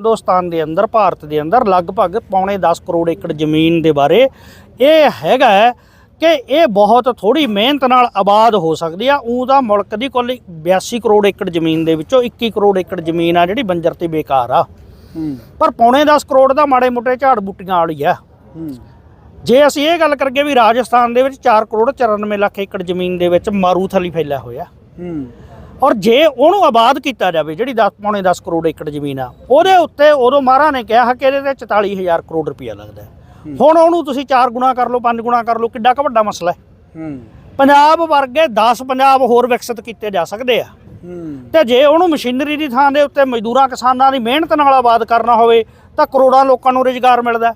ਹਿੰਦੁਸਤਾਨ ਦੇ ਅੰਦਰ ਭਾਰਤ ਦੇ ਅੰਦਰ ਲਗਭਗ ਪੌਣੇ 10 ਕਰੋੜ ਏਕੜ ਜ਼ਮੀਨ ਦੇ ਬਾਰੇ ਇਹ ਹੈਗਾ ਹੈ ਕਿ ਇਹ ਬਹੁਤ ਥੋੜੀ ਮਿਹਨਤ ਨਾਲ ਆਬਾਦ ਹੋ ਸਕਦੀ ਆ। ਉਹ ਦਾ ਮੁਲਕ ਦੀ ਕੁੱਲ 82 ਕਰੋੜ ਏਕੜ ਜ਼ਮੀਨ ਦੇ ਵਿੱਚੋਂ 21 ਕਰੋੜ ਏਕੜ ਜ਼ਮੀਨ ਆ ਜਿਹੜੀ ਬੰਜਰ ਤੇ ਬੇਕਾਰ ਆ। ਪਰ ਪੌਣੇ 10 ਕਰੋੜ ਦਾ ਮਾੜੇ ਮੋਟੇ ਝਾੜ ਬੂਟੀਆਂ ਵਾਲੀ ਆ। ਜੇ ਅਸੀਂ ਇਹ ਗੱਲ ਕਰੀਏ ਵੀ ਰਾਜਸਥਾਨ ਦੇ ਵਿੱਚ 4 ਕਰੋੜ 94 ਲੱਖ ਏਕੜ ਜ਼ਮੀਨ ਦੇ ਵਿੱਚ ਮਾਰੂਥਲੀ ਫੈਲਿਆ ਹੋਇਆ। ਹੂੰ। ਔਰ ਜੇ ਉਹਨੂੰ ਆਬਾਦ ਕੀਤਾ ਜਾਵੇ ਜਿਹੜੀ 10 ਪੌਣੇ 10 ਕਰੋੜ ਏਕੜ ਜ਼ਮੀਨ ਆ ਉਹਦੇ ਉੱਤੇ ਉਦੋਂ ਮਹਾਰਾ ਨੇ ਕਿਹਾ ਕਿ ਇਹਦੇ ਤੇ 44000 ਕਰੋੜ ਰੁਪਇਆ ਲੱਗਦਾ। ਹੁਣ ਉਹਨੂੰ ਤੁਸੀਂ 4 ਗੁਣਾ ਕਰ ਲਓ 5 ਗੁਣਾ ਕਰ ਲਓ ਕਿੱਡਾ ਕੁ ਵੱਡਾ ਮਸਲਾ ਹੈ। ਪੰਜਾਬ ਵਰਗੇ 10 ਪੰਜਾਬ ਹੋਰ ਵਿਕਸਿਤ ਕੀਤੇ ਜਾ ਸਕਦੇ ਆ। ਤੇ ਜੇ ਉਹਨੂੰ ਮਸ਼ੀਨਰੀ ਦੀ ਥਾਂ ਦੇ ਉੱਤੇ ਮਜ਼ਦੂਰਾਂ ਕਿਸਾਨਾਂ ਦੀ ਮਿਹਨਤ ਨਾਲ ਆਬਾਦ ਕਰਨਾ ਹੋਵੇ ਤਾਂ ਕਰੋੜਾਂ ਲੋਕਾਂ ਨੂੰ ਰੁਜ਼ਗਾਰ ਮਿਲਦਾ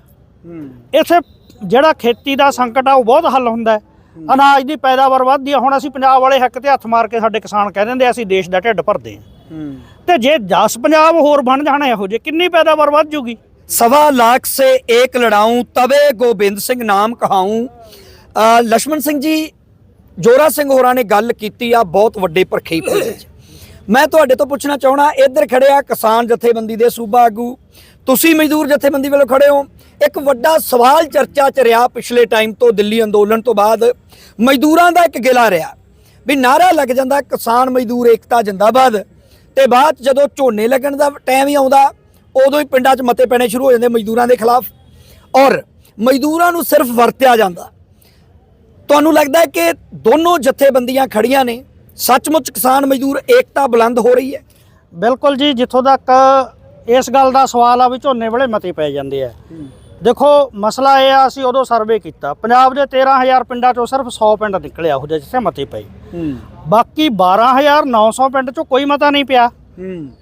ਇੱਥੇ ਜਿਹੜਾ ਖੇਤੀ ਦਾ ਸੰਕਟ ਆ ਉਹ ਬਹੁਤ ਹੱਲ ਹੁੰਦਾ ਹੈ। ਅਨਾਜ ਦੀ ਪੈਦਾਵਾਰ ਵੱਧਦੀ ਆ। ਹੁਣ ਅਸੀਂ ਪੰਜਾਬ ਵਾਲੇ ਹੱਕ ਤੇ ਹੱਥ ਮਾਰ ਕੇ ਸਾਡੇ ਕਿਸਾਨ ਕਹਿ ਦਿੰਦੇ ਅਸੀਂ ਦੇਸ਼ ਦਾ ਢਿੱਡ ਭਰਦੇ ਹਾਂ। ਤੇ ਜੇ 10 ਪੰਜਾਬ ਹੋਰ ਬਣ ਜਾਣਾ ਇਹੋ ਜੇ ਕਿੰਨੀ ਪੈਦਾਵਾਰ ਵੱਧ ਜੂਗੀ? ਸਵਾ ਲੱਖ ਸੇ ਇੱਕ ਲੜਾਉਂ ਤਵੇ ਗੋਬਿੰਦ ਸਿੰਘ ਨਾਮ ਕਹਾਉਂ ਲక్ష్మణ ਸਿੰਘ ਜੀ ਜੋਰਾ ਸਿੰਘ ਹੋਰਾਂ ਨੇ ਗੱਲ ਕੀਤੀ ਆ ਬਹੁਤ ਵੱਡੇ ਪ੍ਰਖੇਪ ਵਿੱਚ ਮੈਂ ਤੁਹਾਡੇ ਤੋਂ ਪੁੱਛਣਾ ਚਾਹਣਾ ਇੱਧਰ ਖੜਿਆ ਕਿਸਾਨ ਜਥੇਬੰਦੀ ਦੇ ਸੂਬਾ ਆਗੂ। ਤੁਸੀਂ ਮਜ਼ਦੂਰ ਜਥੇਬੰਦੀ ਵੱਲੋਂ ਖੜੇ ਹੋ। ਇੱਕ ਵੱਡਾ ਸਵਾਲ ਚਰਚਾ ਚ ਰਿਹਾ ਪਿਛਲੇ ਟਾਈਮ ਤੋਂ ਦਿੱਲੀ ਅੰਦੋਲਨ ਤੋਂ ਬਾਅਦ। ਮਜ਼ਦੂਰਾਂ ਦਾ ਇੱਕ ਗਿਲਾ ਰਿਹਾ ਵੀ ਨਾਰਾ ਲੱਗ ਜਾਂਦਾ ਕਿਸਾਨ ਮਜ਼ਦੂਰ ਏਕਤਾ ਜਿੰਦਾਬਾਦ। ਤੇ ਬਾਅਦ 'ਚ ਜਦੋਂ ਝੋਨੇ ਲੱਗਣ ਦਾ ਟਾਈਮ ਹੀ ਆਉਂਦਾ, ਉਦੋਂ ਹੀ ਪਿੰਡਾਂ 'ਚ ਮਤੇ ਪੈਣੇ ਸ਼ੁਰੂ ਹੋ ਜਾਂਦੇ ਮਜ਼ਦੂਰਾਂ ਦੇ ਖਿਲਾਫ। ਔਰ ਮਜ਼ਦੂਰਾਂ ਨੂੰ ਸਿਰਫ ਵਰਤਿਆ ਜਾਂਦਾ। ਤੁਹਾਨੂੰ ਲੱਗਦਾ ਕਿ ਦੋਨੋਂ ਜਥੇਬੰਦੀਆਂ ਖੜੀਆਂ ਨੇ? ਸੱਚਮੁੱਚ ਕਿਸਾਨ ਮਜ਼ਦੂਰ ਏਕਤਾ ਬੁਲੰਦ ਹੋ ਰਹੀ ਹੈ। ਬਿਲਕੁਲ ਜੀ ਜਿੱਥੋਂ ਤੱਕ ਇਸ ਗੱਲ ਦਾ ਸਵਾਲ ਆ ਵੀ ਝੋਨੇ ਵੇਲੇ ਮਤੇ ਪੈ ਜਾਂਦੇ ਆ। ਦੇਖੋ ਮਸਲਾ ਇਹ ਆ ਅਸੀਂ ਉਦੋਂ ਸਰਵੇ ਕੀਤਾ। ਪੰਜਾਬ ਦੇ 13000 ਪਿੰਡਾਂ ਚੋਂ ਸਿਰਫ 100 ਪਿੰਡ ਨਿਕਲਿਆ ਉਹ ਜਿੱਥੇ ਮਤੇ ਪਏ ਹੂੰ। ਬਾਕੀ 12900 ਪਿੰਡ ਚੋਂ ਕੋਈ ਮਤਾ ਨਹੀਂ ਪਿਆ।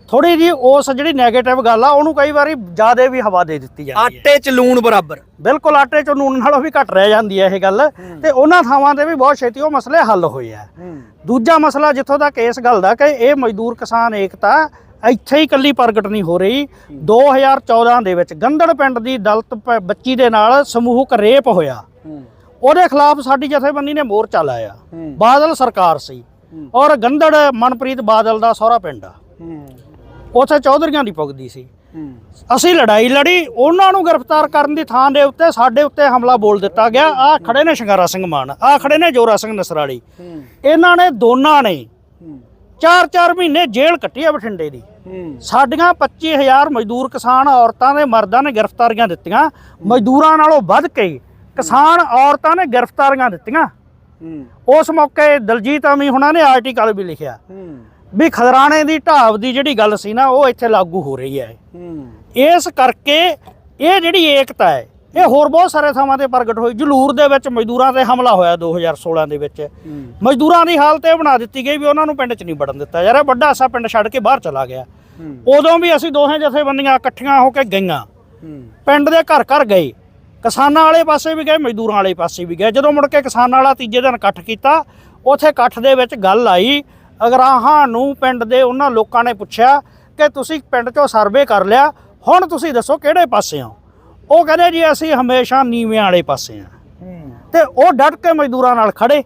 ਥੋੜੀ ਜੀ ਉਸ ਜਿਹੜੀ 네ਗੇਟਿਵ ਗੱਲ ਆ ਉਹਨੂੰ ਕਈ ਵਾਰੀ ਜ਼ਿਆਦਾ ਵੀ ਹਵਾ ਦੇ ਦਿੱਤੀ ਜਾਂਦੀ ਹੈ ਆਟੇ 'ਚ ਲੂਣ ਬਰਾਬਰ। ਬਿਲਕੁਲ ਆਟੇ ਚੋਂ ਨੂਨ ਨਾਲੋਂ ਵੀ ਘੱਟ ਰਹਿ ਜਾਂਦੀ ਹੈ ਇਹ ਗੱਲ। ਤੇ ਉਹਨਾਂ ਥਾਵਾਂ ਤੇ ਵੀ ਬਹੁਤ ਛੇਤੀ ਉਹ ਮਸਲੇ ਹੱਲ ਹੋਏ ਆ। ਹੂੰ। ਦੂਜਾ ਮਸਲਾ ਜਿੱਥੋਂ ਤੱਕ ਇਸ ਗੱਲ ਦਾ ਕਿ ਇਹ ਮਜ਼ਦੂਰ ਕਿਸਾਨ ਏਕਤਾ ਇੱਥੇ ਹੀ ਇਕੱਲੀ ਪ੍ਰਗਟ ਨਹੀਂ ਹੋ ਰਹੀ। 2014 ਦੇ ਵਿੱਚ ਗੰਦੜ ਪਿੰਡ ਦੀ ਦਲਿਤ ਬੱਚੀ ਦੇ ਨਾਲ ਸਮੂਹਕ ਰੇਪ ਹੋਇਆ। ਉਹਦੇ ਖਿਲਾਫ ਸਾਡੀ ਜਥੇਬੰਦੀ ਨੇ ਮੋਰਚਾ ਲਾਇਆ। ਬਾਦਲ ਸਰਕਾਰ ਸੀ। ਔਰ ਗੰਦੜ ਮਨਪ੍ਰੀਤ ਬਾਦਲ ਦਾ ਸਹੁਰਾ ਪਿੰਡ ਆ। ਉੱਥੇ ਚੌਧਰੀਆਂ ਦੀ ਪੁੱਗਦੀ ਸੀ। ਹੂੰ। ਅਸੀਂ ਲੜਾਈ ਲੜੀ ਉਹਨਾਂ ਨੂੰ ਗ੍ਰਿਫਤਾਰ ਕਰਨ ਦੀ ਥਾਂ ਦੇ ਉੱਤੇ ਸਾਡੇ ਉੱਤੇ ਹਮਲਾ ਬੋਲ ਦਿੱਤਾ ਗਿਆ। ਆ ਖੜੇ ਨੇ ਸ਼ਿੰਗਾਰਾ ਸਿੰਘ ਮਾਨ ਆ ਖੜੇ ਨੇ ਜੋਰਾ ਸਿੰਘ ਨਸਰਾਲੀ। ਇਹਨਾਂ ਨੇ ਦੋਨਾਂ ਨੇ ਹੂੰ। 4-4 ਮਹੀਨੇ ਜੇਲ੍ਹ ਕੱਟੀ ਆ ਬਠਿੰਡੇ ਦੀ। ਸਾਡੀਆਂ 25000 ਮਜ਼ਦੂਰ ਕਿਸਾਨ ਔਰਤਾਂ ਦੇ ਮਰਦਾਂ ਨੇ ਗ੍ਰਿਫਤਾਰੀਆਂ ਦਿੱਤੀਆਂ। ਮਜ਼ਦੂਰਾਂ ਨਾਲੋਂ ਵੱਧ ਕੇ ਕਿਸਾਨ ਔਰਤਾਂ ਨੇ ਗ੍ਰਿਫਤਾਰੀਆਂ ਦਿੱਤੀਆਂ। ਉਸ ਮੌਕੇ ਦਲਜੀਤ ਅਮੀ ਹੁਣਾਂ ਨੇ ਆਰਟੀਕਲ ਵੀ ਲਿਖਿਆ। ਵੀ ਖਦਰਾਣੇ ਦੀ ਢਾਬ ਦੀ ਜਿਹੜੀ ਗੱਲ ਸੀ ਨਾ ਉਹ ਇੱਥੇ ਲਾਗੂ ਹੋ ਰਹੀ ਹੈ। ਇਸ ਕਰਕੇ ਇਹ ਜਿਹੜੀ ਏਕਤਾ ਹੈ ਇਹ ਹੋਰ ਬਹੁਤ ਸਾਰੇ ਥਾਵਾਂ ਤੇ ਪ੍ਰਗਟ ਹੋਈ। ਜਲੂਰ ਦੇ ਵਿੱਚ ਮਜ਼ਦੂਰਾਂ ਤੇ ਹਮਲਾ ਹੋਇਆ 2016 ਦੇ ਵਿੱਚ। ਮਜ਼ਦੂਰਾਂ ਦੀ ਹਾਲਤ ਇਹ ਬਣਾ ਦਿੱਤੀ ਗਈ ਵੀ ਉਹਨਾਂ ਨੂੰ ਪਿੰਡ 'ਚ ਨਹੀਂ ਵੜਨ ਦਿੱਤਾ। ਯਾਰ ਇਹ ਵੱਡਾ ਐਸਾ ਪਿੰਡ ਛੱਡ ਕੇ ਬਾਹਰ ਚਲਾ ਗਿਆ। ਉਦੋਂ ਵੀ ਅਸੀਂ ਦੋਹੇ ਜਥੇਬੰਦੀਆਂ ਇਕੱਠੀਆਂ ਹੋ ਕੇ ਗਈਆਂ। ਪਿੰਡ ਦੇ ਘਰ ਘਰ ਗਏ। ਕਿਸਾਨਾਂ ਵਾਲੇ ਪਾਸੇ ਵੀ ਗਏ ਮਜ਼ਦੂਰਾਂ ਵਾਲੇ ਪਾਸੇ ਵੀ ਗਏ। ਜਦੋਂ ਮੁੜ ਕੇ ਕਿਸਾਨਾਂ ਵਾਲਾ ਤੀਜੇ ਦਿਨ ਇਕੱਠ ਕੀਤਾ ਉਥੇ ਇਕੱਠ ਦੇ ਵਿੱਚ ਗੱਲ ਆਈ ਅਗਰਾਹਾਂ ਨੂੰ ਪਿੰਡ ਦੇ ਉਹਨਾਂ ਲੋਕਾਂ ਨੇ ਪੁੱਛਿਆ ਕਿ ਤੁਸੀਂ ਪਿੰਡ 'ਚੋਂ ਸਰਵੇ ਕਰ ਲਿਆ ਹੁਣ ਤੁਸੀਂ ਦੱਸੋ ਕਿਹੜੇ ਪਾਸੇ ਹੋ? ਉਹ ਕਹਿੰਦੇ ਜੀ ਅਸੀਂ ਹਮੇਸ਼ਾ ਨੀਵੇਂ ਵਾਲੇ ਪਾਸੇ ਆ ਤੇ ਉਹ ਡਟ ਕੇ ਮਜ਼ਦੂਰਾਂ ਨਾਲ ਖੜੇ।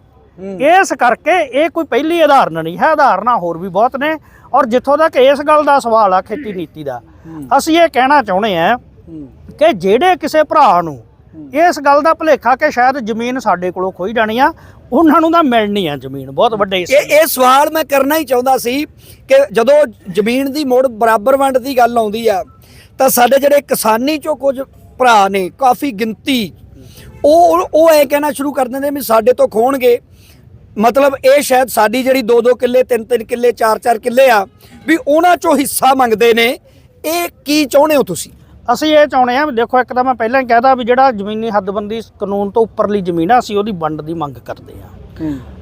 ਇਸ ਕਰਕੇ ਇਹ ਕੋਈ ਪਹਿਲੀ ਉਦਾਹਰਨ ਨਹੀਂ ਹੈ ਉਦਾਹਰਨਾਂ ਹੋਰ ਵੀ ਬਹੁਤ ਨੇ। ਔਰ ਜਿੱਥੋਂ ਤੱਕ ਇਸ ਗੱਲ ਦਾ ਸਵਾਲ ਆ ਖੇਤੀ ਨੀਤੀ ਦਾ ਅਸੀਂ ਇਹ ਕਹਿਣਾ ਚਾਹੁੰਦੇ ਆ ਕਿ ਜਿਹੜੇ ਕਿਸੇ ਭਰਾ ਨੂੰ ਇਸ ਗੱਲ ਦਾ ਭੁਲੇਖਾ ਕਿ ਸ਼ਾਇਦ ਜ਼ਮੀਨ ਸਾਡੇ ਕੋਲੋਂ ਖੋਈ ਜਾਣੀ ਆ, ਉਹਨਾਂ ਨੂੰ ਤਾਂ ਮਿਲਣੀ ਆ ਜ਼ਮੀਨ, ਬਹੁਤ ਵੱਡੇ ਇਹ ਇਹ ਸਵਾਲ ਮੈਂ ਕਰਨਾ ਹੀ ਚਾਹੁੰਦਾ ਸੀ ਕਿ ਜਦੋਂ ਜ਼ਮੀਨ ਦੀ ਮੋੜ ਬਰਾਬਰ ਵੰਡ ਦੀ ਗੱਲ ਆਉਂਦੀ ਆ, ਤਾਂ ਸਾਡੇ ਜਿਹੜੇ ਕਿਸਾਨੀ ਚੋਂ ਕੁਝ ਭਰਾ ਨੇ, ਕਾਫੀ ਗਿਣਤੀ, ਉਹ ਉਹ ਇਹ ਕਹਿਣਾ ਸ਼ੁਰੂ ਕਰ ਦਿੰਦੇ ਵੀ ਸਾਡੇ ਤੋਂ ਖੋਣਗੇ। ਮਤਲਬ ਇਹ ਸ਼ਾਇਦ ਸਾਡੀ ਜਿਹੜੀ 2-2 ਕਿੱਲੇ 3-3 ਕਿੱਲੇ 4-4 ਕਿੱਲੇ ਆ, ਵੀ ਉਹਨਾਂ ਚੋਂ ਹਿੱਸਾ ਮੰਗਦੇ ਨੇ। ਇਹ ਕੀ ਚਾਹੁੰਦੇ ਹੋ ਤੁਸੀਂ? ਅਸੀਂ ਇਹ ਚਾਹੁੰਦੇ ਆ ਵੀ ਦੇਖੋ ਇੱਕ ਤਾਂ ਮੈਂ ਪਹਿਲਾਂ ਹੀ ਕਹਿਦਾ ਵੀ ਜਿਹੜਾ ਜ਼ਮੀਨੀ ਹੱਦਬੰਦੀ ਕਾਨੂੰਨ ਤੋਂ ਉੱਪਰਲੀ ਜ਼ਮੀਨ ਆ ਅਸੀਂ ਉਹਦੀ ਵੰਡ ਦੀ ਮੰਗ ਕਰਦੇ ਆ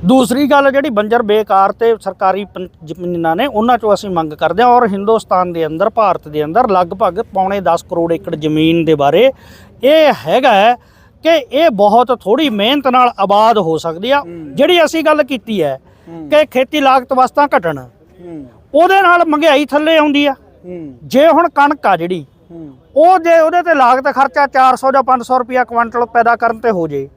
ਦੂਸਰੀ ਗੱਲ ਜਿਹੜੀ ਬੰਜਰ ਬੇਕਾਰ ਤੇ ਸਰਕਾਰੀ ਜ਼ਮੀਨਾਂ ਨੇ ਉਹਨਾਂ ਚੋਂ ਅਸੀਂ ਮੰਗ ਕਰਦੇ ਹਾਂ ਔਰ ਹਿੰਦੁਸਤਾਨ ਦੇ ਅੰਦਰ ਭਾਰਤ ਦੇ ਅੰਦਰ ਲਗਭਗ ਪੌਣੇ 10 ਕਰੋੜ ਏਕੜ ਜ਼ਮੀਨ ਦੇ ਬਾਰੇ ਇਹ ਹੈਗਾ ਕਿ ਇਹ ਬਹੁਤ ਥੋੜੀ ਮਿਹਨਤ ਨਾਲ ਆਬਾਦ ਹੋ ਸਕਦੀ ਆ। ਜਿਹੜੀ ਅਸੀਂ ਗੱਲ ਕੀਤੀ ਹੈ ਕਿ ਖੇਤੀ ਲਾਗਤ ਵਸਤਾਂ ਘਟਣ ਉਹਦੇ ਨਾਲ ਮਹਿੰਗਾਈ ਥੱਲੇ ਆਉਂਦੀ ਆ। ਜੇ ਹੁਣ ਕਣਕ ਆ ਜਿਹੜੀ ਉਹ ਜੇ ਉਹਦੇ ਤੇ ਲਾਗਤ ਖਰਚਾ 400 ਜਾਂ 500 ਰੁਪਿਆ ਕੁਇੰਟਲ ਪੈਦਾ ਕਰਨ ਤੇ ਹੋ ਜੇ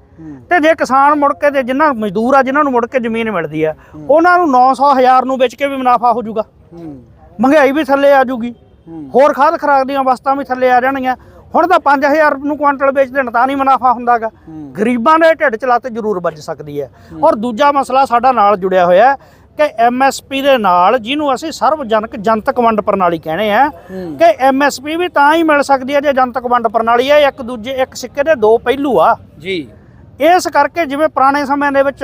ਤੇ ਜੇ ਕਿਸਾਨ ਮੁੜ ਕੇ ਤੇ ਜਿਨ੍ਹਾਂ ਮਜ਼ਦੂਰ ਆ ਜਿਨ੍ਹਾਂ ਨੂੰ ਮੁੜ ਕੇ ਜ਼ਮੀਨ ਮਿਲਦੀ ਆ ਉਹਨਾਂ ਨੂੰ 900 ਹਜ਼ਾਰ ਨੂੰ ਵੇਚ ਕੇ ਵੀ ਮੁਨਾਫਾ ਹੋ ਜਾਊਗਾ। ਮਹਿੰਗਾਈ ਵੀ ਥੱਲੇ ਆ ਜਾਊਗੀ। ਹੋਰ ਖਾਦ ਖਰਾਕ ਦੀਆਂ ਵਸਤਾਂ ਵੀ ਥੱਲੇ ਆ ਜਾਣਗੀਆਂ। ਹੁਣ ਤਾਂ 5000 ਨੂੰ ਕੁਆਂਟਲ ਵੇਚ ਦੇਣ ਤਾਂ ਨਹੀਂ ਮੁਨਾਫਾ ਹੁੰਦਾਗਾ। ਗਰੀਬਾਂ ਦੇ ਢਿੱਡ 'ਚ ਲੱਤ ਜ਼ਰੂਰ ਵੱਜ ਸਕਦੀ ਹੈ। ਔਰ ਦੂਜਾ ਮਸਲਾ ਸਾਡਾ ਨਾਲ ਜੁੜਿਆ ਹੋਇਆ ਕਿ ਐਮਐਸਪੀ ਦੇ ਨਾਲ ਜਿਹਨੂੰ ਅਸੀਂ ਸਰਵਜਨਕ ਜਨਤਕ ਵੰਡ ਪ੍ਰਣਾਲੀ ਕਹਿੰਦੇ ਆ ਕਿ ਐਮਐਸਪੀ ਵੀ ਤਾਂ ਹੀ ਮਿਲ ਸਕਦੀ ਹੈ ਜੇ ਜਨਤਕ ਵੰਡ ਪ੍ਰਣਾਲੀ ਹੈ ਇੱਕ ਦੂਜੇ ਇੱਕ ਸਿੱਕੇ ਦੇ ਦੋ ਪਹਿਲੂ ਆ। ਜੀ। ਇਸ ਕਰਕੇ ਜਿਵੇਂ ਪੁਰਾਣੇ ਸਮਿਆਂ ਦੇ ਵਿੱਚ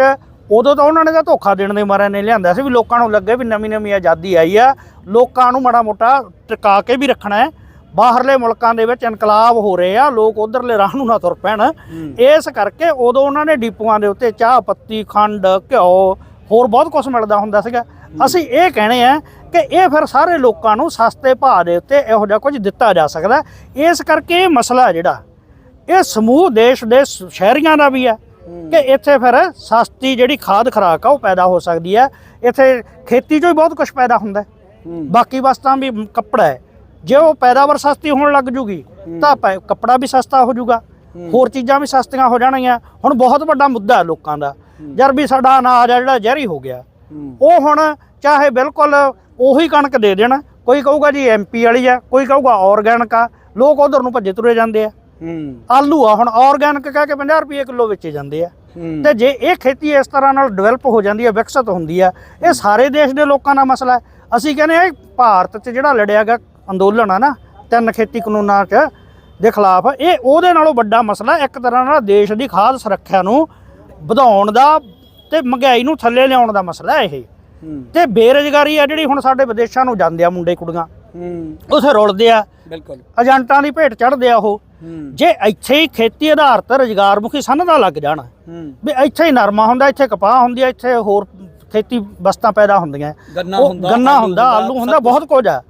ਉਦੋਂ ਤਾਂ ਉਹਨਾਂ ਨੇ ਤਾਂ ਧੋਖਾ ਦੇਣ ਦੇ ਮਾਰਿਆਂ ਨੇ ਲਿਆਂਦਾ ਸੀ ਵੀ ਲੋਕਾਂ ਨੂੰ ਲੱਗੇ ਵੀ ਨਵੀਂ ਨਵੀਂ ਆਜ਼ਾਦੀ ਆਈ ਆ ਲੋਕਾਂ ਨੂੰ ਮਾੜਾ ਮੋਟਾ ਟਿਕਾ ਕੇ ਵੀ ਰੱਖਣਾ ਹੈ। ਬਾਹਰਲੇ ਮੁਲਕਾਂ ਦੇ ਵਿੱਚ ਇਨਕਲਾਬ ਹੋ ਰਹੇ ਆ ਲੋਕ ਉਧਰਲੇ ਰਾਹ ਨੂੰ ਨਾ ਤੁਰ ਪੈਣ। ਇਸ ਕਰਕੇ ਉਦੋਂ ਉਹਨਾਂ ਨੇ ਡਿਪੂਆਂ ਦੇ ਉੱਤੇ ਚਾਹ ਪੱਤੀ ਖੰਡ ਘਿਓ ਹੋਰ ਬਹੁਤ ਕੁਝ ਮਿਲਦਾ ਹੁੰਦਾ ਸੀਗਾ। ਅਸੀਂ ਇਹ ਕਹਿਣੇ ਆ ਕਿ ਇਹ ਫਿਰ ਸਾਰੇ ਲੋਕਾਂ ਨੂੰ ਸਸਤੇ ਭਾਅ ਦੇ ਉੱਤੇ ਇਹੋ ਜਿਹਾ ਕੁਝ ਦਿੱਤਾ ਜਾ ਸਕਦਾ। ਇਸ ਕਰਕੇ ਇਹ ਮਸਲਾ ਜਿਹੜਾ ਇਹ ਸਮੂਹ ਦੇਸ਼ ਦੇ ਸ਼ਹਿਰੀਆਂ ਦਾ ਵੀ ਹੈ ਕਿ ਇੱਥੇ ਫਿਰ ਸਸਤੀ ਜਿਹੜੀ ਖਾਦ ਖਰਾਕ ਆ ਉਹ ਪੈਦਾ ਹੋ ਸਕਦੀ ਹੈ। ਇੱਥੇ ਖੇਤੀ ਚੋਂ ਹੀ ਬਹੁਤ ਕੁਝ ਪੈਦਾ ਹੁੰਦਾ ਬਾਕੀ ਵਸਤਾਂ ਵੀ ਕੱਪੜਾ ਹੈ। ਜੇ ਉਹ ਪੈਦਾਵਾਰ ਸਸਤੀ ਹੋਣ ਲੱਗ ਜੂਗੀ ਤਾਂ ਕੱਪੜਾ ਵੀ ਸਸਤਾ ਹੋ ਜਾਊਗਾ ਹੋਰ ਚੀਜ਼ਾਂ ਵੀ ਸਸਤੀਆਂ ਹੋ ਜਾਣਗੀਆਂ। ਹੁਣ ਬਹੁਤ ਵੱਡਾ ਮੁੱਦਾ ਹੈ ਲੋਕਾਂ ਦਾ। ਯਾਰ ਵੀ ਸਾਡਾ ਅਨਾਜ ਆ ਜਿਹੜਾ ਜ਼ਹਿਰੀ ਹੋ ਗਿਆ ਉਹ ਹੁਣ ਚਾਹੇ ਬਿਲਕੁਲ ਉਹੀ ਕਣਕ ਦੇ ਦੇਣ ਕੋਈ ਕਹੂਗਾ ਜੀ ਐਮਪੀ ਵਾਲੀ ਆ ਕੋਈ ਕਹੂਗਾ ਆਰਗੈਨਿਕ ਆ ਲੋਕ ਉਧਰ ਨੂੰ ਭੱਜੇ ਤੁਰੇ ਜਾਂਦੇ ਆ। ਆਲੂ ਆ ਹੁਣ ਆਰਗੈਨਿਕ ਕਹਿ ਕੇ 50 ਰੁਪਏ ਕਿਲੋ ਵੇਚੇ ਜਾਂਦੇ ਆ। ਤੇ ਜੇ ਇਹ ਖੇਤੀ ਇਸ ਤਰ੍ਹਾਂ ਨਾਲ ਡਿਵੈਲਪ ਹੋ ਜਾਂਦੀ ਹੈ ਵਿਕਸਿਤ ਹੁੰਦੀ ਆ ਇਹ ਸਾਰੇ ਦੇਸ਼ ਦੇ ਲੋਕਾਂ ਦਾ ਮਸਲਾ ਹੈ। ਅਸੀਂ ਕਹਿੰਦੇ ਆ ਭਾਰਤ 'ਚ ਜਿਹੜਾ ਲੜਿਆ ਗਿਆ ਅੰਦੋਲਨ ਆ ਨਾ ਤਿੰਨ ਖੇਤੀ ਕਾਨੂੰਨਾਂ 'ਚ ਦੇ ਖਿਲਾਫ ਇਹ ਉਹਦੇ ਨਾਲੋਂ ਵੱਡਾ ਮਸਲਾ ਇੱਕ ਤਰ੍ਹਾਂ ਨਾਲ ਦੇਸ਼ ਦੀ ਖਾਦ ਸੁਰੱਖਿਆ ਨੂੰ ਵਧਾਉਣ ਦਾ ਤੇ ਮਹਿੰਗਾਈ ਨੂੰ ਥੱਲੇ ਲਿਆਉਣ ਦਾ ਮਸਲਾ ਇਹ। ਤੇ ਬੇਰੁਜ਼ਗਾਰੀ ਆ ਜਿਹੜੀ ਹੁਣ ਸਾਡੇ ਵਿਦੇਸ਼ਾਂ ਨੂੰ ਜਾਂਦੇ ਆ ਮੁੰਡੇ ਕੁੜੀਆਂ। ਉਥੇ ਰੁਲਦੇ ਆ। ਬਿਲਕੁਲ। ਏਜੰਟਾਂ ਦੀ ਭੇਟ ਚੜਦੇ ਆ ਉਹ। ਜੇ ਇੱਥੇ ਹੀ ਖੇਤੀ ਆਧਾਰਿਤ ਰੁਜ਼ਗਾਰ ਮੁਖੀ ਸੰਨਦਾ ਲੱਗ ਜਾਣ। ਵੀ ਇੱਥੇ ਹੀ ਨਰਮਾ ਹੁੰਦਾ ਇੱਥੇ ਕਪਾਹ ਹੁੰਦੀ ਆ ਇੱਥੇ ਹੋਰ ਖੇਤੀ ਵਸਤਾਂ ਪੈਦਾ ਹੁੰਦੀਆਂ। ਗੰਨਾ ਹੁੰਦਾ, ਗੰਨਾ ਆਲੂ ਹੁੰਦਾ ਆਲੂ ਬਹੁਤ ਕੁਝ ਆ।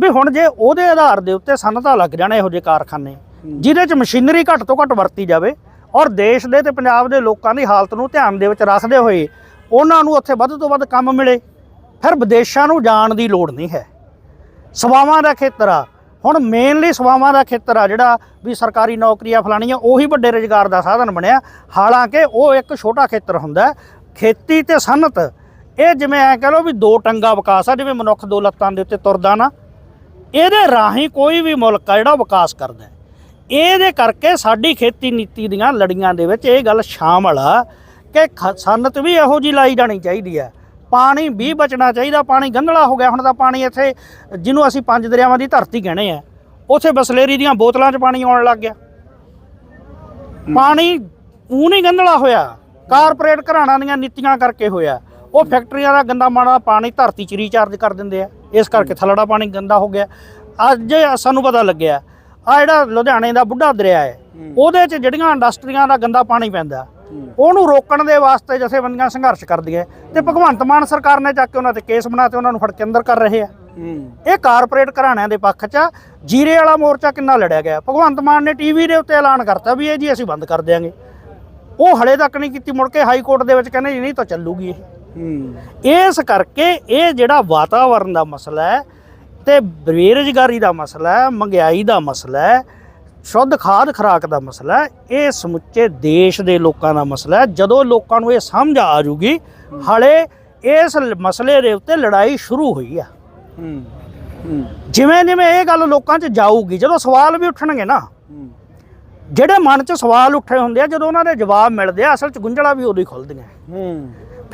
ਵੀ ਹੁਣ ਜੇ ਉਹਦੇ ਆਧਾਰ ਦੇ ਉੱਤੇ ਸੰਨਤਾ ਲੱਗ ਜਾਣ ਇਹੋ ਜਿਹੇ ਕਾਰਖਾਨੇ ਜਿਹਦੇ 'ਚ ਮਸ਼ੀਨਰੀ ਘੱਟ ਤੋਂ ਘੱਟ ਵਰਤੀ ਜਾਵੇ ਔਰ ਦੇਸ਼ ਦੇ ਤੇ ਪੰਜਾਬ ਦੇ ਲੋਕਾਂ ਦੀ ਹਾਲਤ ਨੂੰ ਧਿਆਨ ਦੇ ਵਿੱਚ ਰੱਖਦੇ ਹੋਏ ਉਹਨਾਂ ਨੂੰ ਉੱਥੇ ਵੱਧ ਤੋਂ ਵੱਧ ਕੰਮ ਮਿਲੇ, ਫਿਰ ਵਿਦੇਸ਼ਾਂ ਨੂੰ ਜਾਣ ਦੀ ਲੋੜ ਨਹੀਂ ਹੈ। ਸਵਾਵਾਂ ਦਾ ਖੇਤਰ ਆ। ਹੁਣ ਮੇਨਲੀ ਸੇਵਾਵਾਂ ਦਾ ਖੇਤਰ ਆ ਜਿਹੜਾ ਵੀ ਸਰਕਾਰੀ ਨੌਕਰੀਆਂ ਫਲਾਣੀਆਂ, ਉਹੀ ਵੱਡੇ ਰੁਜ਼ਗਾਰ ਦਾ ਸਾਧਨ ਬਣਿਆ। ਹਾਲਾਂਕਿ ਉਹ ਇੱਕ ਛੋਟਾ ਖੇਤਰ ਹੁੰਦਾ ਖੇਤੀ ਤੇ ਸਨਅਤ, ਇਹ ਜਿਵੇਂ ਐ ਕਹ ਲਓ ਵੀ ਦੋ ਟੰਗਾ ਵਿਕਾਸ ਆ, ਜਿਵੇਂ ਮਨੁੱਖ ਦੋ ਲੱਤਾਂ ਦੇ ਉੱਤੇ ਤੁਰਦਾ ਨਾ, ਇਹਦੇ ਰਾਹੀਂ ਕੋਈ ਵੀ ਮੁਲਕ ਆ ਜਿਹੜਾ ਉਹ ਵਿਕਾਸ ਕਰਦਾ ਇਹਦੇ ਕਰਕੇ ਸਾਡੀ ਖੇਤੀ ਨੀਤੀ ਦੀਆਂ ਲੜੀਆਂ ਦੇ ਵਿੱਚ ਇਹ ਗੱਲ ਸ਼ਾਮਲ ਆ ਕਿ ਸਨਅਤ ਵੀ ਇਹੋ ਜੀ ਲਾਈ ਜਾਣੀ ਚਾਹੀਦੀ ਹੈ ਪਾਣੀ ਵੀ ਬਚਣਾ ਚਾਹੀਦਾ ਪਾਣੀ ਗੰਧਲਾ ਹੋ ਗਿਆ ਹੁਣ ਤਾਂ ਪਾਣੀ ਇੱਥੇ ਜਿਹਨੂੰ ਅਸੀਂ ਪੰਜ ਦਰਿਆਵਾਂ ਦੀ ਧਰਤੀ ਕਹਿੰਦੇ ਆ ਉੱਥੇ ਬਸਲੇਰੀ ਦੀਆਂ ਬੋਤਲਾਂ 'ਚ ਪਾਣੀ ਆਉਣ ਲੱਗ ਗਿਆ। ਪਾਣੀ ਊਂ ਨਹੀਂ ਗੰਧਲਾ ਹੋਇਆ ਕਾਰਪੋਰੇਟ ਘਰਾਣਾਂ ਦੀਆਂ ਨੀਤੀਆਂ ਕਰਕੇ ਹੋਇਆ ਉਹ ਫੈਕਟਰੀਆਂ ਦਾ ਗੰਦਾ ਮਾੜਾ ਪਾਣੀ ਧਰਤੀ 'ਚ ਰੀਚਾਰਜ ਕਰ ਦਿੰਦੇ ਆ ਇਸ ਕਰਕੇ ਥੱਲੜਾ ਪਾਣੀ ਗੰਦਾ ਹੋ ਗਿਆ। ਅੱਜ ਸਾਨੂੰ ਪਤਾ ਲੱਗਿਆ ਆ ਜਿਹੜਾ ਲੁਧਿਆਣੇ ਦਾ ਬੁੱਢਾ ਦਰਿਆ ਹੈ ਉਹਦੇ 'ਚ ਜਿਹੜੀਆਂ ਇੰਡਸਟਰੀਆਂ ਦਾ ਗੰਦਾ ਪਾਣੀ ਪੈਂਦਾ ਉਹਨੂੰ ਰੋਕਣ ਦੇ ਵਾਸਤੇ ਜਥੇਬੰਦੀਆਂ ਸੰਘਰਸ਼ ਕਰਦੀਆਂ ਤੇ ਭਗਵੰਤ ਮਾਨ ਸਰਕਾਰ ਨੇ ਚੱਕ ਕੇ ਉਹਨਾਂ ਤੇ ਕੇਸ ਬਣਾ ਤੇ ਉਹਨਾਂ ਨੂੰ ਫੜ ਕੇ ਅੰਦਰ ਕਰ ਰਹੇ ਆ। ਇਹ ਕਾਰਪੋਰੇਟ ਘਰਾਣਿਆਂ ਦੇ ਪੱਖ 'ਚ। ਜੀਰੇ ਵਾਲਾ ਮੋਰਚਾ ਕਿੰਨਾ ਲੜਿਆ ਗਿਆ? ਭਗਵੰਤ ਮਾਨ ਨੇ ਟੀਵੀ ਦੇ ਉੱਤੇ ਐਲਾਨ ਕਰਤਾ ਵੀ ਇਹ ਜੀ ਅਸੀਂ ਬੰਦ ਕਰ ਦਿਆਂਗੇ। ਉਹ ਹਲੇ ਤੱਕ ਨਹੀਂ ਕੀਤੀ ਮੁੜ ਕੇ ਹਾਈ ਕੋਰਟ ਦੇ ਵਿੱਚ ਕਹਿੰਦੇ ਜੀ ਨਹੀਂ ਤਾਂ ਚੱਲੂਗੀ ਇਹ। ਇਸ ਕਰਕੇ ਇਹ ਜਿਹੜਾ ਵਾਤਾਵਰਣ ਦਾ ਮਸਲਾ ਹੈ ਤੇ ਬੇਰੁਜ਼ਗਾਰੀ ਦਾ ਮਸਲਾ ਹੈ ਮਹਿੰਗਾਈ ਦਾ ਮਸਲਾ ਹੈ ਸ਼ੁੱਧ ਖਾਦ ਖਰਾਕ ਦਾ ਮਸਲਾ ਹੈ ਇਹ ਸਮੁੱਚੇ ਦੇਸ਼ ਦੇ ਲੋਕਾਂ ਦਾ ਮਸਲਾ ਹੈ। ਜਦੋਂ ਲੋਕਾਂ ਨੂੰ ਇਹ ਸਮਝ ਆ ਜੂਗੀ ਹਲੇ ਇਸ ਮਸਲੇ ਦੇ ਉੱਤੇ ਲੜਾਈ ਸ਼ੁਰੂ ਹੋਈ ਆ। ਜਿਵੇਂ ਜਿਵੇਂ ਇਹ ਗੱਲ ਲੋਕਾਂ 'ਚ ਜਾਊਗੀ ਜਦੋਂ ਸਵਾਲ ਵੀ ਉੱਠਣਗੇ ਨਾ ਜਿਹੜੇ ਮਨ 'ਚ ਸਵਾਲ ਉੱਠੇ ਹੁੰਦੇ ਆ ਜਦੋਂ ਉਹਨਾਂ ਦੇ ਜਵਾਬ ਮਿਲਦੇ ਆ ਅਸਲ 'ਚ ਗੁੰਝਲਾਂ ਵੀ ਉਦੋਂ ਹੀ ਖੁੱਲਦੀਆਂ।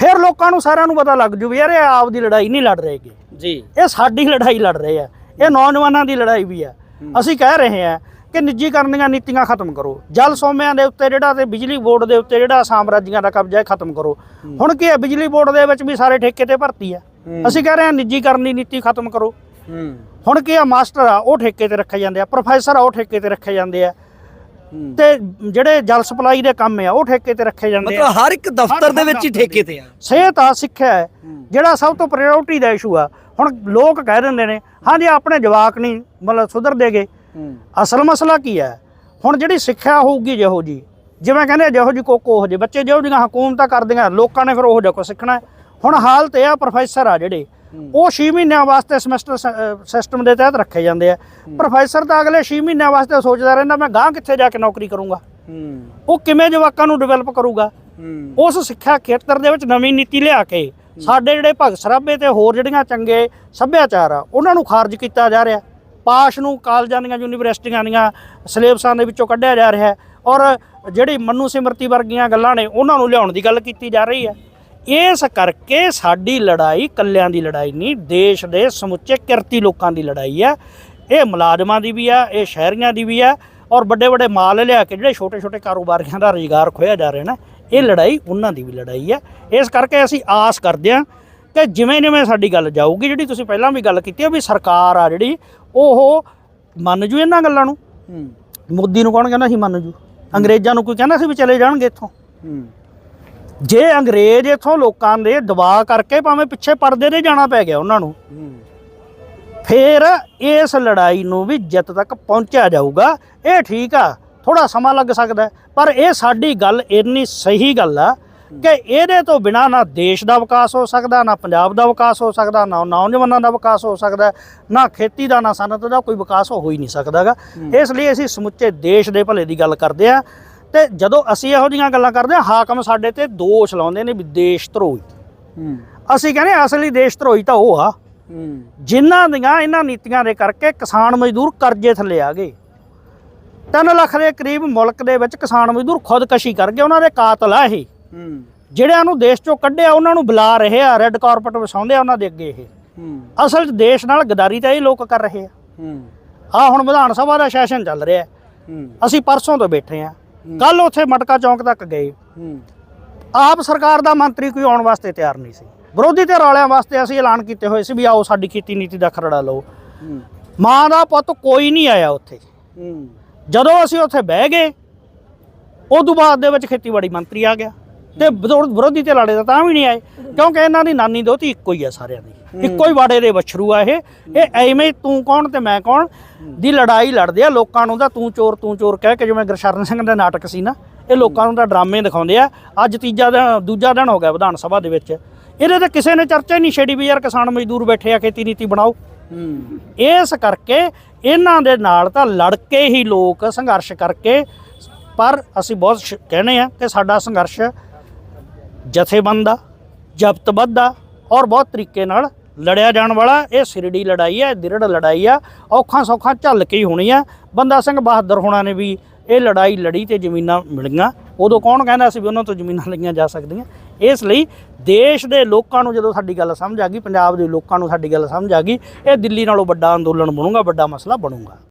ਫਿਰ ਲੋਕਾਂ ਨੂੰ ਸਾਰਿਆਂ ਨੂੰ ਪਤਾ ਲੱਗ ਜੂ ਵੀ ਯਾਰ ਇਹ ਆਪ ਦੀ ਲੜਾਈ ਨਹੀਂ ਲੜ ਰਹੇਗੇ ਜੀ। ਇਹ ਸਾਡੀ ਲੜਾਈ ਲੜ ਰਹੇ ਆ। ਇਹ ਨੌਜਵਾਨਾਂ ਦੀ ਲੜਾਈ ਵੀ ਆ। ਅਸੀਂ ਕਹਿ ਰਹੇ ਆ ਕਿ ਨਿੱਜੀਕਰਨ ਦੀਆਂ ਨੀਤੀਆਂ ਖਤਮ ਕਰੋ। ਜਲ ਸੋਮਿਆਂ ਦੇ ਉੱਤੇ ਜਿਹੜਾ ਤੇ ਬਿਜਲੀ ਬੋਰਡ ਦੇ ਉੱਤੇ ਜਿਹੜਾ ਸਾਮਰਾਜੀਆਂ ਦਾ ਕਬਜ਼ਾ ਹੈ ਖਤਮ ਕਰੋ। ਹੁਣ ਕੀ ਹੈ? ਬਿਜਲੀ ਬੋਰਡ ਦੇ ਵਿੱਚ ਵੀ ਸਾਰੇ ਠੇਕੇ ਤੇ ਭਰਤੀ ਆ। ਅਸੀਂ ਕਹਿ ਰਹੇ ਹਾਂ ਨਿੱਜੀਕਰਨ ਦੀ ਨੀਤੀ ਖਤਮ ਕਰੋ। ਹੁਣ ਕੀ ਆ ਮਾਸਟਰ ਆ ਉਹ ਠੇਕੇ ਤੇ ਰੱਖੇ ਜਾਂਦੇ ਆ। ਪ੍ਰੋਫੈਸਰ ਆ ਉਹ ਠੇਕੇ ਤੇ ਰੱਖੇ ਜਾਂਦੇ ਆ। ਤੇ ਜਿਹੜੇ ਜਲ ਸਪਲਾਈ ਦੇ ਕੰਮ ਆ ਉਹ ਠੇਕੇ ਤੇ ਰੱਖੇ ਜਾਂਦੇ ਆ। ਮਤਲਬ ਹਰ ਇੱਕ ਦਫ਼ਤਰ ਦੇ ਵਿੱਚ ਹੀ ਠੇਕੇ ਤੇ ਆ। ਸਿਹਤ ਆ ਸਿੱਖਿਆ ਹੈ। ਜਿਹੜਾ ਸਭ ਤੋਂ ਪ੍ਰਾਇੋਰਟੀ ਦਾ ਇਸ਼ੂ ਆ ਹੁਣ ਲੋਕ ਕਹਿ ਦਿੰਦੇ ਨੇ ਹਾਂਜੀ ਆਪਣੇ ਜਵਾਕ ਨਹੀਂ ਮਤਲਬ ਸੁਧਰ ਦੇਗੇ ਅਸਲ ਮਸਲਾ ਕੀ ਹੈ ਹੁਣ ਜਿਹੜੀ ਸਿੱਖਿਆ ਹੋਊਗੀ ਜਿਹੋ ਜੀ ਜਿਵੇਂ ਕਹਿੰਦੇ ਆ, ਜਿਹੋ ਜੀ ਕੋਕੋ ਹੋ ਜੇ ਬੱਚੇ ਜਿਹੋ ਜਿਹੀਆਂ ਹਕੂਮਤਾਂ ਕਰਦੀਆਂ ਲੋਕਾਂ ਨੇ ਫਿਰ ਉਹੋ ਜਿਹਾ ਕੋ ਸਿੱਖਣਾ ਹੈ। ਹੁਣ ਹਾਲਤ ਇਹ ਆ ਪ੍ਰੋਫੈਸਰ ਆ ਜਿਹੜੇ ਉਹ 6 ਮਹੀਨਿਆਂ ਵਾਸਤੇ ਸਮੈਸਟਰ ਸਿਸਟਮ ਦੇ ਤਹਿਤ ਰੱਖੇ ਜਾਂਦੇ ਆ। ਪ੍ਰੋਫੈਸਰ ਤਾਂ ਅਗਲੇ 6 ਮਹੀਨਿਆਂ ਵਾਸਤੇ ਸੋਚਦਾ ਰਹਿੰਦਾ ਮੈਂ ਗਾਂ ਕਿੱਥੇ ਜਾ ਕੇ ਨੌਕਰੀ ਕਰੂੰਗਾ? ਉਹ ਕਿਵੇਂ ਜਵਾਕਾਂ ਨੂੰ ਡਿਵੈਲਪ ਕਰੂਗਾ? ਉਸ ਸਿੱਖਿਆ ਖੇਤਰ ਦੇ ਵਿੱਚ ਨਵੀਂ ਨੀਤੀ ਲਿਆ ਕੇ ਸਾਡੇ ਜਿਹੜੇ ਭਗਤ ਸਰਾਭੇ ਤੇ ਹੋਰ ਜਿਹੜੀਆਂ ਚੰਗੇ ਸੱਭਿਆਚਾਰ ਆ ਉਹਨਾਂ ਨੂੰ ਖਾਰਜ ਕੀਤਾ ਜਾ ਰਿਹਾ। ਪਾਸ਼ ਨੂੰ ਕਾਲਜਾਂ ਦੀਆਂ ਯੂਨੀਵਰਸਿਟੀਆਂ ਦੀਆਂ ਸਿਲੇਬਸਾਂ ਦੇ ਵਿੱਚੋਂ ਕੱਢਿਆ ਜਾ ਰਿਹਾ ਔਰ ਜਿਹੜੀ ਮਨੂ ਸਿਮਰਤੀ ਵਰਗੀਆਂ ਗੱਲਾਂ ਨੇ ਉਹਨਾਂ ਨੂੰ ਲਿਆਉਣ ਦੀ ਗੱਲ ਕੀਤੀ ਜਾ ਰਹੀ ਹੈ। ਇਸ ਕਰਕੇ ਸਾਡੀ ਲੜਾਈ ਕੱਲਿਆਂ ਦੀ ਲੜਾਈ ਨਹੀਂ ਦੇਸ਼ ਦੇ ਸਮੁੱਚੇ ਕਿਰਤੀ ਲੋਕਾਂ ਦੀ ਲੜਾਈ ਹੈ ਇਹ ਮੁਲਾਜ਼ਮਾਂ ਦੀ ਵੀ ਆ ਇਹ ਸ਼ਹਿਰੀਆਂ ਦੀ ਵੀ ਆ ਔਰ ਵੱਡੇ ਵੱਡੇ ਮਾਲ ਲਿਆ ਕੇ ਜਿਹੜੇ ਛੋਟੇ ਛੋਟੇ ਕਾਰੋਬਾਰੀਆਂ ਦਾ ਰੁਜ਼ਗਾਰ ਖੋਇਆ ਜਾ ਰਿਹਾ ਨਾ ਇਹ ਲੜਾਈ ਉਹਨਾਂ ਦੀ ਵੀ ਲੜਾਈ ਹੈ ਇਸ ਕਰਕੇ ਅਸੀਂ ਆਸ ਕਰਦੇ ਹਾਂ ਕਿ ਜਿਵੇਂ ਜਿਵੇਂ ਸਾਡੀ ਗੱਲ ਜਾਊਗੀ ਜਿਹੜੀ ਤੁਸੀਂ ਪਹਿਲਾਂ ਵੀ ਗੱਲ ਕੀਤੀ ਹੈ ਵੀ ਸਰਕਾਰ ਆ ਜਿਹੜੀ ਉਹ ਮੰਨ ਜੂ ਇਹਨਾਂ ਗੱਲਾਂ ਨੂੰ। ਮੋਦੀ ਨੂੰ ਕੌਣ ਕਹਿੰਦਾ ਸੀ ਮੰਨ ਜੂ? ਅੰਗਰੇਜ਼ਾਂ ਨੂੰ ਕੋਈ ਕਹਿੰਦਾ ਸੀ ਵੀ ਚਲੇ ਜਾਣਗੇ ਇੱਥੋਂ? ਜੇ ਅੰਗਰੇਜ਼ ਇੱਥੋਂ ਲੋਕਾਂ ਦੇ ਦਬਾਅ ਕਰਕੇ ਭਾਵੇਂ ਪਿੱਛੇ ਪਰਦੇ ਦੇ ਜਾਣਾ ਪੈ ਗਿਆ ਉਹਨਾਂ ਨੂੰ ਫਿਰ ਇਸ ਲੜਾਈ ਨੂੰ ਵੀ ਜਿੱਤ ਤੱਕ ਪਹੁੰਚਿਆ ਜਾਊਗਾ। ਇਹ ਠੀਕ ਆ ਥੋੜਾ ਸਮਾਂ ਲੱਗ ਸਕਦਾ ਪਰ ਇਹ ਸਾਡੀ ਗੱਲ ਇੰਨੀ ਸਹੀ ਗੱਲ ਆ ਕਿ ਇਹਦੇ ਤੋਂ ਬਿਨਾ ਨਾ ਦੇਸ਼ ਦਾ ਵਿਕਾਸ ਹੋ ਸਕਦਾ ਨਾ ਪੰਜਾਬ ਦਾ ਵਿਕਾਸ ਹੋ ਸਕਦਾ ਨਾ ਨੌਜਵਾਨਾਂ ਦਾ ਵਿਕਾਸ ਹੋ ਸਕਦਾ ਨਾ ਖੇਤੀ ਦਾ ਨਾ ਸਨਅਤ ਦਾ ਕੋਈ ਵਿਕਾਸ ਹੋ ਹੀ ਨਹੀਂ ਸਕਦਾਗਾ। ਇਸ ਲਈ ਅਸੀਂ ਸਮੁੱਚੇ ਦੇਸ਼ ਦੇ ਭਲੇ ਦੀ ਗੱਲ ਕਰਦੇ ਆ। ਤੇ ਜਦੋਂ ਅਸੀਂ ਇਹੋ ਜਿਹੀਆਂ ਗੱਲਾਂ ਕਰਦੇ ਆ ਹਾਕਮ ਸਾਡੇ ਤੇ ਦੋਸ਼ ਲਾਉਂਦੇ ਨੇ ਵੀ ਦੇਸ਼ ਧਰੋਹੀ। ਹੂੰ। ਅਸੀਂ ਕਹਿੰਦੇ ਅਸਲੀ ਦੇਸ਼ ਧਰੋਹੀ ਤਾਂ ਉਹ ਆ। ਹੂੰ। ਜਿਨ੍ਹਾਂ ਦੀਆਂ ਇਹਨਾਂ ਨੀਤੀਆਂ ਦੇ ਕਰਕੇ ਕਿਸਾਨ ਮਜ਼ਦੂਰ ਕਰਜ਼ੇ ਥੱਲੇ ਆ ਗਏ। 3 ਲੱਖ ਦੇ ਕਰੀਬ ਮੁਲਕ ਦੇ ਵਿੱਚ ਕਿਸਾਨ ਮਜ਼ਦੂਰ ਖੁਦਕਸ਼ੀ ਕਰ ਗਏ ਉਹਨਾਂ ਦੇ ਕਾਤਲ ਆ ਇਹ। ਹੂੰ। ਜਿਹੜਿਆਂ ਨੂੰ ਦੇਸ਼ ਚੋਂ ਕੱਢਿਆ ਉਹਨਾਂ ਨੂੰ ਬੁਲਾ ਰਹੇ ਆ ਰੈੱਡ ਕਾਰਪਟ ਵਿਛਾਉਂਦੇ ਆ ਉਹਨਾਂ ਦੇ ਅੱਗੇ ਇਹ। ਹੂੰ। ਅਸਲ 'ਚ ਦੇਸ਼ ਨਾਲ ਗਦਾਰੀ ਤਾਂ ਇਹ ਲੋਕ ਕਰ ਰਹੇ ਆ। ਹੂੰ। ਆ ਹੁਣ ਵਿਧਾਨ ਸਭਾ ਦਾ ਸੈਸ਼ਨ ਚੱਲ ਰਿਹਾ। ਹੈ। ਹੂੰ। ਅਸੀਂ ਪਰਸੋਂ ਤੋਂ ਬੈਠੇ ਆ। ਕੱਲ ਉੱਥੇ ਮਟਕਾ ਚੌਂਕ ਤੱਕ ਗਏ। ਆਪ ਸਰਕਾਰ ਦਾ ਮੰਤਰੀ ਕੋਈ ਆਉਣ ਵਾਸਤੇ ਤਿਆਰ ਨਹੀਂ ਸੀ। ਵਿਰੋਧੀ ਧਿਰ ਵਾਲਿਆਂ ਵਾਸਤੇ ਅਸੀਂ ਐਲਾਨ ਕੀਤੇ ਹੋਏ ਸੀ ਵੀ ਆਓ ਸਾਡੀ ਖੇਤੀ ਨੀਤੀ ਦਾ ਖਰੜਾ ਲਓ। ਮਾਂ ਦਾ ਪੁੱਤ ਕੋਈ ਨਹੀਂ ਆਇਆ ਉੱਥੇ। ਜਦੋਂ ਅਸੀਂ ਉੱਥੇ ਬਹਿ ਗਏ ਉਦੋਂ ਬਾਅਦ ਦੇ ਵਿੱਚ ਖੇਤੀਬਾੜੀ ਮੰਤਰੀ ਆ ਗਿਆ। ਤੇ ਵਿਰੋ- ਵਿਰੋਧੀ ਤੇ ਲੜੇ ਤਾਂ ਵੀ ਨਹੀਂ ਆਏ ਕਿਉਂਕਿ ਇਹਨਾਂ ਦੀ ਨਾਨੀ ਦੋਤੀ ਇੱਕੋ ਹੀ ਆ ਸਾਰਿਆਂ ਦੀ। ਇੱਕੋ ਹੀ ਬਾੜੇ ਦੇ ਵਛਰੂ ਆ ਇਹ। ਇਹ ਐਵੇਂ ਤੂੰ ਕੌਣ ਤੇ ਮੈਂ ਕੌਣ? ਦੀ ਲੜਾਈ ਲੜਦੇ ਆ ਲੋਕਾਂ ਨੂੰ ਤਾਂ ਤੂੰ ਚੋਰ ਤੂੰ ਚੋਰ ਕਹਿ ਕੇ ਜਿਵੇਂ ਗੁਰਸ਼ਰਨ ਸਿੰਘ ਦਾ ਨਾਟਕ ਸੀ ਨਾ ਇਹ ਲੋਕਾਂ ਨੂੰ ਤਾਂ ਡਰਾਮੇ ਦਿਖਾਉਂਦੇ ਆ। ਅੱਜ ਤੀਜਾ ਦਿਨ ਦੂਜਾ ਦਿਨ ਹੋ ਗਿਆ ਵਿਧਾਨ ਸਭਾ ਦੇ ਵਿੱਚ। ਇਹਦੇ ਤੇ ਕਿਸੇ ਨੇ ਚਰਚਾ ਹੀ ਨਹੀਂ ਛੇੜੀ ਵੀ ਯਾਰ ਕਿਸਾਨ ਮਜ਼ਦੂਰ ਬੈਠੇ ਆ ਖੇਤੀ ਨੀਤੀ ਬਣਾਓ। ਇਸ ਕਰਕੇ ਇਹਨਾਂ ਦੇ ਨਾਲ ਤਾਂ ਲੜ ਕੇ ਹੀ ਲੋਕ ਸੰਘਰਸ਼ ਕਰਕੇ ਪਰ ਅਸੀਂ ਬਹੁਤ ਕਹਿੰਦੇ ਆ ਕਿ ਸਾਡਾ ਸੰਘਰਸ਼ ਜਥੇਬੰਦ ਆ ਜ਼ਬਤਬੱਧ ਆ ਔਰ ਬਹੁਤ ਤਰੀਕੇ ਨਾਲ ਲੜਿਆ ਜਾਣ ਵਾਲਾ, ਇਹ ਸਿਰੜੀ ਲੜਾਈ ਹੈ ਦਿਰੜ ਲੜਾਈ ਆ, ਔਖਾਂ ਸੌਖਾਂ ਝੱਲ ਕੇ ਹੀ ਹੋਣੀ ਆ। ਬੰਦਾ ਸਿੰਘ ਬਹਾਦਰ ਹੋਣਾ ਨੇ ਵੀ ਇਹ ਲੜਾਈ ਲੜੀ ਤੇ ਜ਼ਮੀਨਾਂ ਮਿਲੀਆਂ ਉਦੋਂ ਕੌਣ ਕਹਿੰਦਾ ਸੀ ਵੀ ਉਹਨਾਂ ਤੋਂ ਜ਼ਮੀਨਾਂ ਲਈਆਂ ਜਾ ਸਕਦੀਆਂ? ਇਸ ਲਈ ਦੇਸ਼ ਦੇ ਲੋਕਾਂ ਨੂੰ ਜਦੋਂ ਸਾਡੀ ਗੱਲ ਸਮਝ ਆ ਗਈ, ਪੰਜਾਬ ਦੇ ਲੋਕਾਂ ਨੂੰ ਸਾਡੀ ਗੱਲ ਸਮਝ ਆ ਗਈ, ਇਹ ਦਿੱਲੀ ਨਾਲੋਂ ਵੱਡਾ ਅੰਦੋਲਨ ਬਣੂਗਾ, ਵੱਡਾ ਮਸਲਾ ਬਣੂਗਾ।